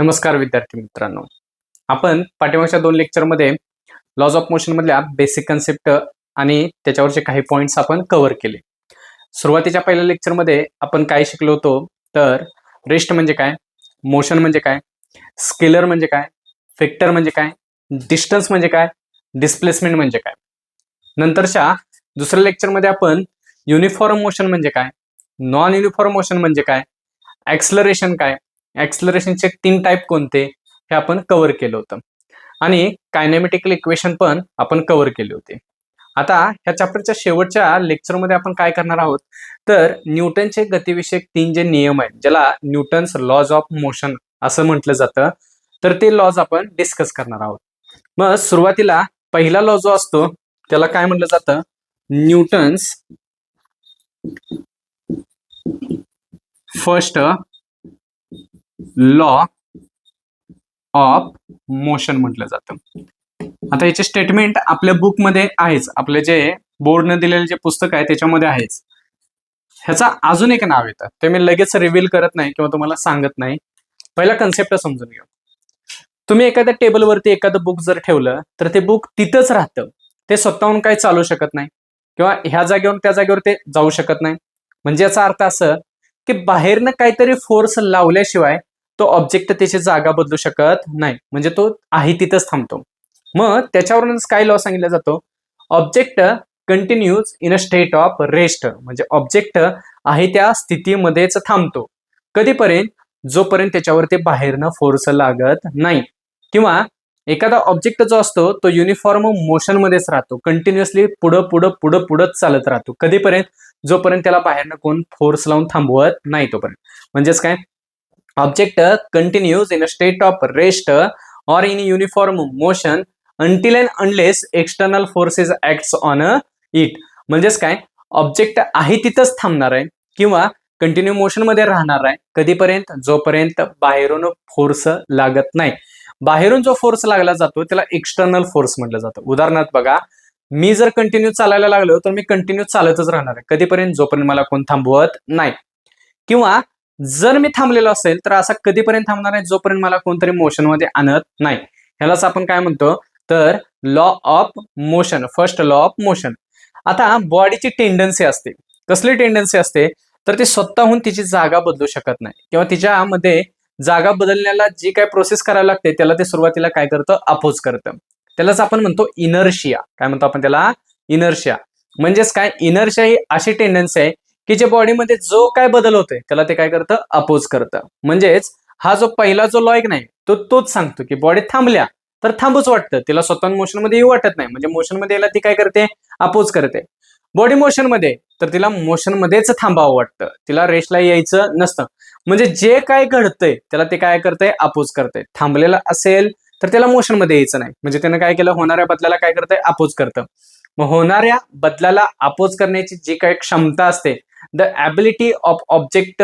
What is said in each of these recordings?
नमस्कार विद्यार्थी मित्रांनो. आपण पाठीमागच्या दोन लेक्चरमध्ये लॉज ऑफ मोशन मधल्या बेसिक कन्सेप्ट आणि त्याच्यावरचे काही पॉइंट्स आपण कव्हर केले. सुरुवातीच्या पहिल्या लेक्चरमध्ये आपण काय शिकलो होतो? तर रेस्ट म्हणजे काय? मोशन म्हणजे काय? स्केलर म्हणजे काय? फेक्टर म्हणजे काय? डिस्टन्स म्हणजे काय? डिस्प्लेसमेंट म्हणजे काय? नंतरच्या दुसऱ्या लेक्चरमध्ये आपण युनिफॉर्म मोशन म्हणजे काय? नॉन युनिफॉर्म मोशन म्हणजे काय? ॲक्सलरेशन काय? ऍक्सलरेशनचे तीन टाईप कोणते? हे आपण कव्हर केलं होतं. आणि कायनेमेटिकल इक्वेशन पण आपण कव्हर केले होते. आता ह्या चॅप्टरच्या शेवटच्या लेक्चरमध्ये आपण काय करणार आहोत? तर न्यूटनचे गतिविषयक तीन जे नियम आहेत ज्याला न्यूटन्स लॉज ऑफ मोशन असं म्हटलं जातं तर ते लॉज आपण डिस्कस करणार आहोत. मग सुरुवातीला पहिला लॉ जो असतो त्याला काय म्हटलं जातं? Newton's first law of motion म्हटलं जातं. आता याचे स्टेटमेंट आपल्या बुकमध्ये आहेच. आपले जे बोर्डने दिलेले जे पुस्तक आहे त्याच्यामध्ये आहेच. ह्याचा अजून एक नाव येतं. ते मी लगेच रिव्हील करत नाही किंवा तुम्हाला सांगत नाही. पहिला कन्सेप्ट समजून घेऊ. तुम्ही एखाद्या टेबलवरती एखादं बुक जर ठेवलं तर ते बुक तिथंच राहतं. ते स्वतःहून काही चालू शकत नाही. किंवा ह्या जागेवरून त्या जागेवर ते जाऊ शकत नाही. म्हणजे याचा अर्थ असं की बाहेरनं काहीतरी फोर्स लावल्याशिवाय तो ऑब्जेक्ट त्याची जागा बदलू शकत नाही. म्हणजे तो आहे तिथंच थांबतो. मग त्याच्यावरूनच काय लॉ सांगितला जातो. Object continues in a state of rest म्हणजे ऑब्जेक्ट आहे त्या स्थितीमध्येच थांबतो. कधीपर्यंत? जोपर्यंत त्याच्यावरती बाहेरनं फोर्स लागत नाही. किंवा एखादा ऑब्जेक्ट जो असतो तो युनिफॉर्म मोशन मध्येच राहतो. कंटिन्युअसली पुढं पुढं पुढं पुढंच चालत राहतो. कधीपर्यंत? जोपर्यंत त्याला बाहेरनं कोण फोर्स लावून थांबवत नाही तोपर्यंत. म्हणजेच काय? Object continues in a state of rest or in uniform motion until and unless external forces act on it म्हणजेच काय? ऑब्जेक्ट आहे तिथंच थांबणार आहे किंवा कंटिन्यू मोशनमध्ये राहणार आहे कधीपर्यंत? जोपर्यंत बाहेरून फोर्स लागत नाही. बाहेरून जो फोर्स लागला जातो त्याला एक्सटर्नल फोर्स म्हटलं जातं. उदाहरणार्थ बघा मी जर कंटिन्यू चालायला लागलो तर मी कंटिन्यू चालतच राहणार आहे. कधीपर्यंत? जोपर्यंत मला कोण थांबवत नाही. किंवा जर मी थांबलेलो असेल तर असा कधीपर्यंत थांबणार आहे जोपर्यंत मला कोणतरी मोशनमध्ये आणत नाही. ह्यालाच आपण काय म्हणतो? तर law of motion first law of motion आता बॉडीची टेंडन्सी असते. कसली टेंडन्सी असते? तर ती स्वतःहून तिची जागा बदलू शकत नाही. किंवा तिच्यामध्ये जागा बदलण्याला जी काय प्रोसेस करायला लागते त्याला ते सुरुवातीला काय करतं? अपोज करतं. त्यालाच आपण म्हणतो इनर्शिया काय म्हणतो आपण त्याला? इनर्शिया म्हणजेच काय? इनर्शिया ही अशी टेंडन्सी आहे की जे बॉडीमध्ये जो काय बदल होतोय त्याला ते काय करतं? अपोज करतं. म्हणजेच हा जो पहिला जो लॉ एक नाही तो तोच सांगतो की बॉडी थांबल्या तर थांबूच वाटतं. तिला स्वतः मोशनमध्ये येऊ वाटत नाही. म्हणजे मोशनमध्ये यायला ती काय करते? अपोज करते. बॉडी मोशनमध्ये तर तिला मोशन मध्येच थांबावं वाटतं. तिला रेस्टला यायचं नसतं. म्हणजे जे काय घडतंय त्याला ते काय करतंय? अपोज करतंय. थांबलेलं असेल तर त्याला मोशनमध्ये यायचं नाही. म्हणजे त्यानं काय केलं? होणाऱ्या बदलाला काय करतंय? अपोज करतं. मग होणाऱ्या बदलाला अपोज करण्याची जी काही क्षमता असते the ability of object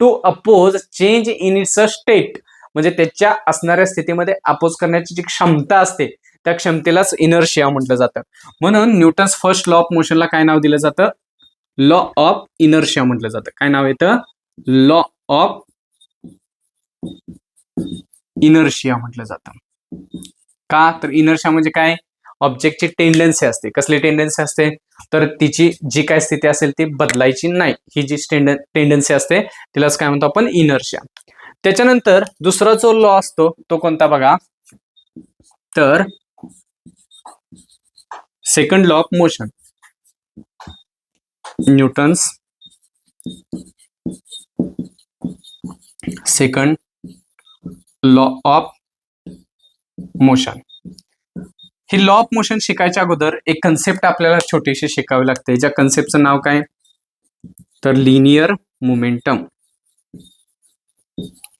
to oppose change in its state म्हणजे त्याच्या असणाऱ्या स्थितीमध्ये अपोज करण्याची जी क्षमता असते त्या क्षमतेलाच इनर्शिया म्हटलं जातं. म्हणून न्यूटन्स फर्स्ट लॉ ऑफ मोशनला काय नाव दिलं जातं? लॉ ऑफ इनर्शिया म्हटलं जातं. काय नाव येतं लॉ ऑफ इनर्शिया म्हटलं जातं. का? तर इनर्शिया म्हणजे काय? ऑब्जेक्टची टेंडन्सी असते. कसली टेंडन्सी असते? तर तिची जी काय स्थिती असेल ती बदलायची नाही. ही जी टेंडन्सी असते तिलाच काय म्हणतो आपण इनर्शिया. त्याच्यानंतर दुसरा जो लॉ असतो तो कोणता बघा? तर second law of motion Newton's. Second law of motion he law of motion शिकायच्या अगोदर एक कन्सेप्ट आपल्याला छोटीशी शिकावी लागते. ज्या कन्सेप्टचं नाव काय? तर लिनियर मोमेंटम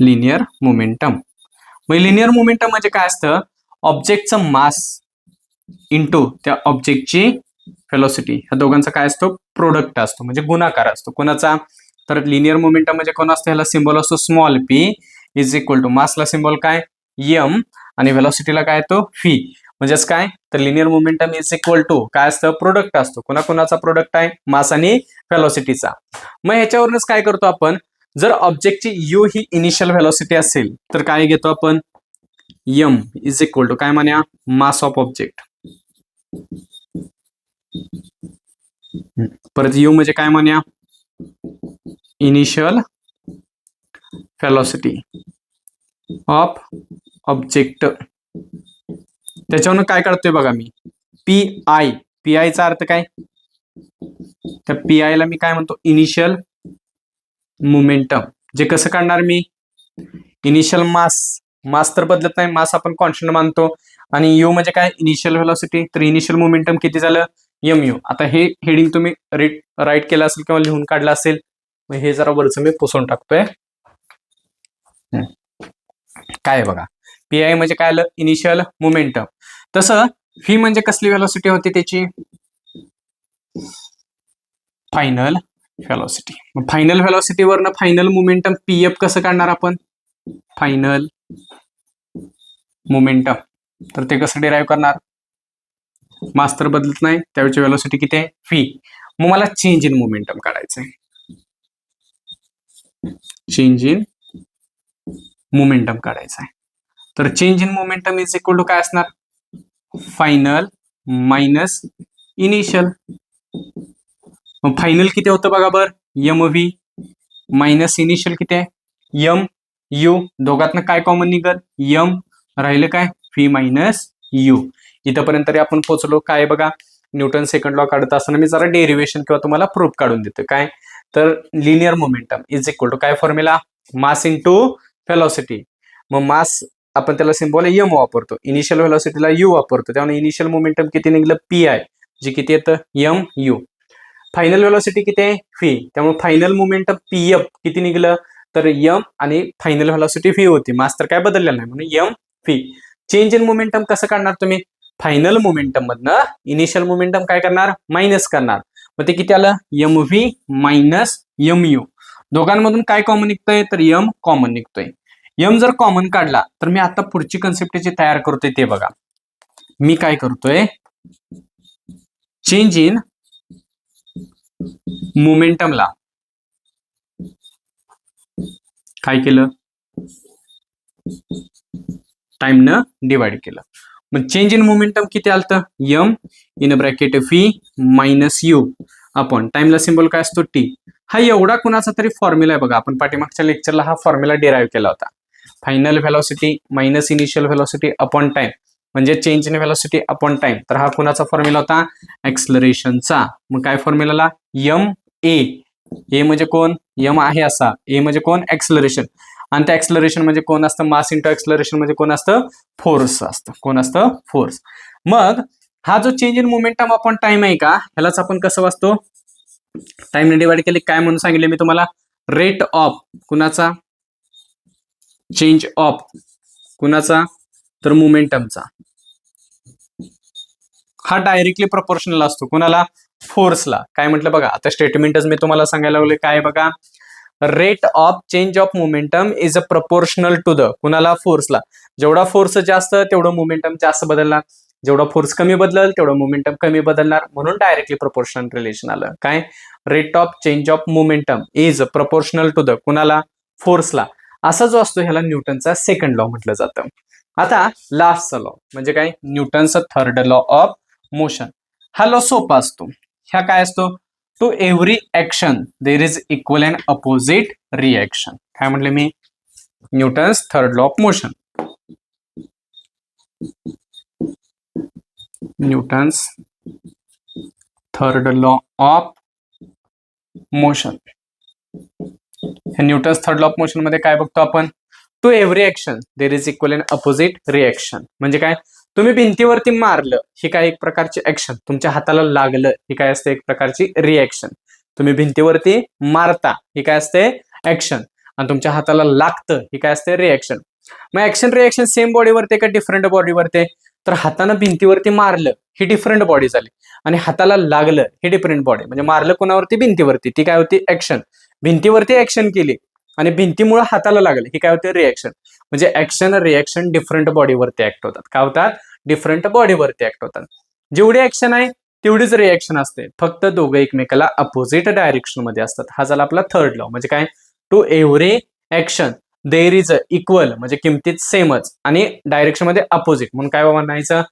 लिनियर मोमेंटम मग लिनियर मोमेंटम म्हणजे काय असतं? ऑब्जेक्टचं मास इंटू त्या ऑब्जेक्टची फेलॉसिटी ह्या दोघांचा काय असतो? प्रोडक्ट असतो. म्हणजे गुणाकार असतो. कोणाचा? तर लिनियर मोमेंटम म्हणजे कोण असतं? ह्याला सिम्बॉल असतो small P is equal to मासला symbol काय? यम आणि व्हेलॉसिटीला काय येतो? फी म्हणजेच काय? तर linear momentum is equal to काय असतं? प्रोडक्ट असतो. कोणाकोणाचा प्रोडक्ट आहे? मास आणि व्हेलॉसिटीचा मग ह्याच्यावरूनच काय करतो आपण? जर ऑब्जेक्टची यू ही इनिशियल व्हेलॉसिटी असेल तर काय घेतो आपण? यम इज इक्वल टू काय म्हणूया? मास ऑफ ऑब्जेक्ट परत यू म्हणजे काय म्हणूया? इनिशियल व्हेलॉसिटी ऑफ ऑब्जेक्ट त्याच्यावरून काय काढतोय बघा मी. पी आय पी आयचा अर्थ काय? त्या पी आय ला मी काय म्हणतो? इनिशियल मोमेंटम जे कसं काढणार मी? इनिशियल मास मास तर बदलत नाही. मास आपण कॉन्स्टंट मानतो. आणि यू म्हणजे काय? इनिशियल व्हेलॉसिटी तर इनिशियल मोमेंटम किती झालं? एम यू आता हे हेडिंग तुम्ही रीड राईट केलं असेल किंवा लिहून काढलं असेल मग हे जरा वरचं मी पुसून टाकतोय. काय बघा? पी आय म्हणजे काय आलं? इनिशियल मोमेंटम तसं व्ही म्हणजे कसली व्हेलॉसिटी होती त्याची? फायनल व्हेलॉसिटी मग फायनल व्हेलॉसिटीवरनं फायनल मोमेंटम पी एफ कसं काढणार आपण? फायनल मोमेंटम तर ते कसं डिराईव्ह करणार? मास्तर बदलत नाही त्यावेळेची व्हेलॉसिटी किती आहे? व्ही मग मला चेंज इन मोमेंटम काढायचं आहे चेंज इन मोमेंटम काढायचं आहे तर change in momentum is equal to काय असणार? फायनल मायनस इनिशियल फायनल किती होतं बघा बर? यम व्ही मायनस इनिशियल किती आहे? यम यू दोघातनं काय कॉमन निघत यम राहिलं काय? व्ही मायनस यू इथंपर्यंत तरी आपण पोहोचलो. काय बघा? न्यूटन सेकंड लॉ काढत असताना मी जरा डेरिव्हेशन किंवा तुम्हाला प्रूफ काढून देतो. काय? तर linear momentum is equal to काय formula mass into velocity मग मास आपण त्याला सिम्बॉल यम वापरतो. इनिशियल व्हेलॉसिटीला यू वापरतो. त्यामुळे इनिशियल मोमेंटम किती निघलं? पी आय जे किती येतं? यम यू फायनल व्हेलॉसिटी किती आहे? व्ही त्यामुळे फायनल मोमेंटम पी एफ किती निघलं? तर यम आणि फायनल व्हेलॉसिटी व्ही होती. मास तर काय बदललेलं नाही. म्हणून M V change in momentum कसं काढणार तुम्ही? फायनल मोमेंटम मधनं इनिशियल मोमेंटम काय करणार? मायनस करणार. मग ते किती आलं? M V minus M U दोघांमधून काय कॉमन निघतोय? तर यम कॉमन निघतोय. यम जर कॉमन काढला तर मी आता पुढची कन्सेप्ट जी तयार करतोय ते बघा. मी काय करतोय? चेंज इन मोमेंटमला काय केलं? टाइमनं डिवाइड केलं. मग चेंज इन मोमेंटम किती आलत? M in bracket v minus u आपण टाइमला सिम्बॉल काय असतो? टी हा एवढा कुणाचा तरी फॉर्म्युला आहे बघा. आपण पाठीमागच्या लेक्चरला हा फॉर्म्युला डिराईव्ह केला होता. Final velocity minus initial velocity upon time म्हणजे change in velocity upon time तर हा कुणाचा फॉर्म्युला होता? एक्सलरेशनचा मग काय फॉर्म्युलाला यम ए ए म्हणजे कोण? यम आहे असा. ए म्हणजे कोण? एक्सलरेशन आणि त्या एक्सलरेशन म्हणजे कोण असतं? मास इंटू एक्सलरेशन म्हणजे कोण असतं? फोर्स असतं. कोण असतं? फोर्स मग हा जो चेंज इन मोमेंटम आपण टाइम आहे का? ह्यालाच आपण कसं वाचतो? टाइमने डिवाइड केले. काय म्हणून सांगितले मी तुम्हाला? रेट ऑफ कुणाचा? चेंज ऑफ कुणाचा? तर मोमेंटमचा हा डायरेक्टली प्रपोर्शनल असतो. कुणाला? फोर्सला काय म्हटलं बघा? आता स्टेटमेंटच मी तुम्हाला सांगायला लागले काय बघा? Rate of change of momentum is a proportional to the कुणाला? फोर्सला जेवढा फोर्स जास्त तेवढं मोमेंटम जास्त बदलणार. जेवढा फोर्स कमी बदलल तेवढं मोमेंटम कमी बदलणार. म्हणून डायरेक्टली प्रपोर्शनल रिलेशन आलं. काय? Rate of change of momentum is proportional to the कुणाला? फोर्सला असा जो असतो ह्याला न्यूटनचा सेकंड लॉ म्हटलं जातं. आता लास्टचा लॉ म्हणजे काय? न्यूटनचा थर्ड लॉ ऑफ मोशन हा लॉ सोपा असतो. ह्या काय असतो? To every action there is equal and opposite reaction काय म्हटले मी? Newton's third law of motion Newton's third law of motion Newton's third law of मोशनमध्ये काय बघतो आपण? To every action there is equal and opposite reaction म्हणजे काय? तुम्ही भिंतीवरती मारलं ही काय एक प्रकारची ऍक्शन तुमच्या हाताला लागलं ही काय असते? एक प्रकारची रिॲक्शन तुम्ही भिंतीवरती मारता ही काय असते? ऍक्शन आणि तुमच्या हाताला लागतं ही काय असते? रिॲक्शन मग ऍक्शन रिॲक्शन सेम बॉडीवरती का डिफरंट बॉडीवरती तर हातानं भिंतीवरती मारलं ही डिफरंट बॉडी झाली. आणि हाताला लागलं ही डिफरंट बॉडी म्हणजे मारलं कोणावरती? भिंतीवरती. ती काय होती? ऍक्शन भिंतीवरती ऍक्शन केली. आणि भिंतीमुळे हाताला लागले. हे काय होते? रिॲक्शन म्हणजे ऍक्शन रिॲक्शन डिफरंट बॉडीवरती ऍक्ट होतात. काय होतात? डिफरंट बॉडीवरती ऍक्ट होतात. जेवढी ऍक्शन आहे तेवढीच रिॲक्शन असते. फक्त दोघं एकमेकाला अपोजिट डायरेक्शनमध्ये असतात. हा झाला आपला थर्ड लॉ म्हणजे काय? To every action there is equal म्हणजे किमतीत सेमच आणि डायरेक्शनमध्ये अपोजिट म्हणून काय म्हणायचं?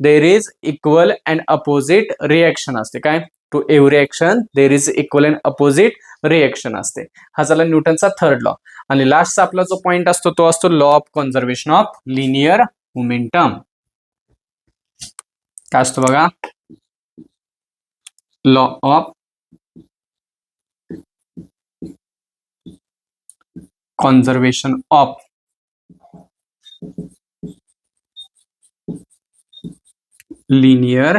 There is equal and opposite reaction असते. काय? To every action there is equal and opposite reaction असते. हा झाला न्यूटनचा थर्ड लॉ आणि लास्टचा आपला जो पॉइंट असतो तो असतो law of conservation of linear momentum काय असतो बघा? Law of conservation of linear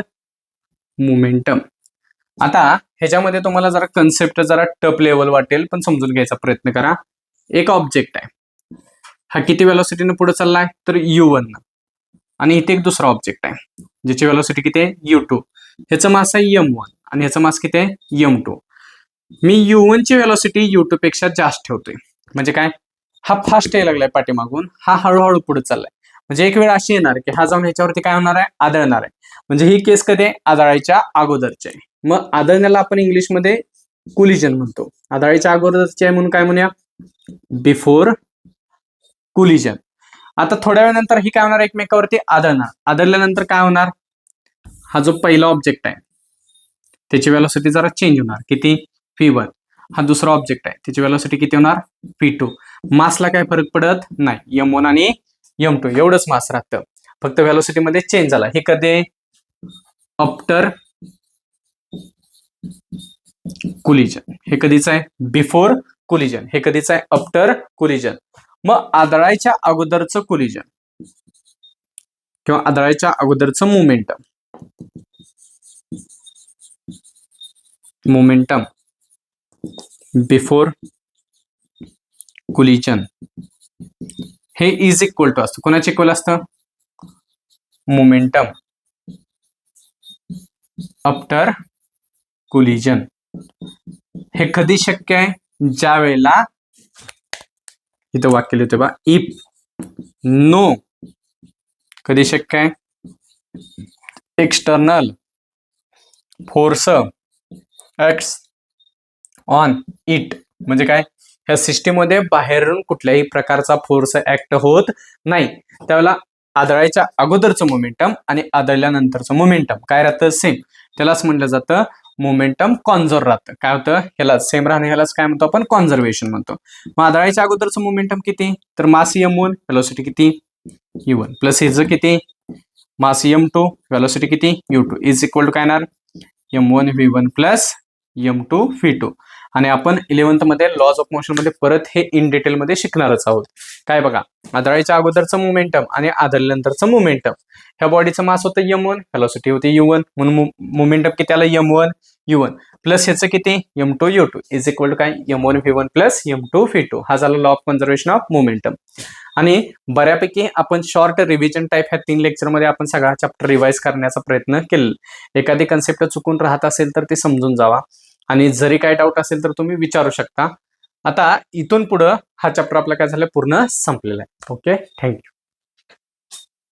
momentum आता ह्याच्यामध्ये तुम्हाला जरा कन्सेप्ट जरा टप लेवल वाटेल पण समजून घ्यायचा प्रयत्न करा. एक ऑब्जेक्ट आहे. हा किती वेलोसिटीने पुढे चाललाय? तर यू वन आणि इथे एक दुसरा ऑब्जेक्ट आहे ज्याची वेलॉसिटी किती आहे? यू टू ह्याचं मास आहे यम वन आणि ह्याचं मास किती आहे? यम टू मी यू वन ची वेलोसिटी यू टू पेक्षा जास्त ठेवतोय. म्हणजे काय? हा फास्ट यायला लागलाय पाठीमागून. हा हळूहळू पुढे चाललाय. म्हणजे एक वेळ अशी येणार की हा जाऊन ह्याच्यावरती काय होणार आहे? आदळणार आहे. म्हणजे ही केस कधी आदळायच्या अगोदरची आहे. मग आदळण्याला आपण इंग्लिशमध्ये कुलिजन म्हणतो. आदळायच्या अगोदरची आहे म्हणून काय म्हणूया? बिफोर कुलिजन आता थोड्या वेळानंतर ही काय होणार? एकमेकावरती आदळणार. आदळल्यानंतर काय होणार? हा जो पहिला ऑब्जेक्ट आहे त्याची वेलोसिटी जरा चेंज होणार. किती? फी वन हा दुसरा ऑब्जेक्ट आहे त्याची वेलोसिटी किती होणार? पी टू मासला काय फरक पडत? नाही. यम वन आणि यम टू एवढंच मास राहतं. फक्त वेलोसिटी मध्ये चेंज झाला. हे कधी? After collision. हे कधीच आहे? Before collision. हे कधीच आहे? After collision. मग आदळायच्या अगोदरचं कुलिजन. किंवा आदळायच्या अगोदरचं मोमेंटम मोमेंटम बिफोर कुलिजन. हे इज इक्वल टू असतं. कोणाचे इक्वल असतं? मोमेंटम आफ्टर कोलिजन हे कधी शक्य आहे? ज्या वेळेला इथं वाक्य लिहिते बा इफ नो कधी शक्य आहे? External force acts on it म्हणजे काय? ह्या सिस्टीममध्ये बाहेरून कुठल्याही प्रकारचा फोर्स ऍक्ट होत नाही. त्यावेळेला आदळायच्या अगोदरचं मोमेंटम आणि आदळल्यानंतरचं मोमेंटम काय राहतं? सेम त्यालाच म्हटलं जातं मोमेंटम कॉन्झर्व राहतं. काय होतं? ह्याला सेम राहणं ह्यालाच काय म्हणतो आपण? कॉन्झर्वेशन म्हणतो. मग अगोदरचं मोमेंटम किती? तर मास एम वन व्हेलोसिटी किती? यू वन प्लस हिचं किती? मास एम टू व्हेलोसिटी किती? U two is equal to काय येणार? M one v one plus m two v two आणि आपण इलेव्हन्थमध्ये लॉज ऑफ मोशनमध्ये परत हे इन डिटेल मध्ये शिकणारच आहोत. काय बघा आदळाच्या अगोदरचं मुमेंटम आणि आदळल्यानंतरचं मुमेंटम ह्या बॉडीचं मास होतं यम वन व्हेलॉसिटी होती यू वन म्हणून मुमेंटम किती आलं? M one u one plus ह्याचं किती? M two u two is equal to काय? M one v one plus m two v two हा झाला law of conservation of momentum आणि बऱ्यापैकी आपण शॉर्ट रिव्हिजन टाईप ह्या तीन लेक्चरमध्ये आपण सगळा चॅप्टर रिवाइज करण्याचा प्रयत्न केला एखादी कन्सेप्ट चुकून राहत असेल तर ते समजून जावा. आणि जरी काही डाऊट असेल तर तुम्ही विचारू शकता. आता इथून पुढं हा चॅप्टर आपला काय झालं? पूर्ण संपलेला आहे. Okay thank you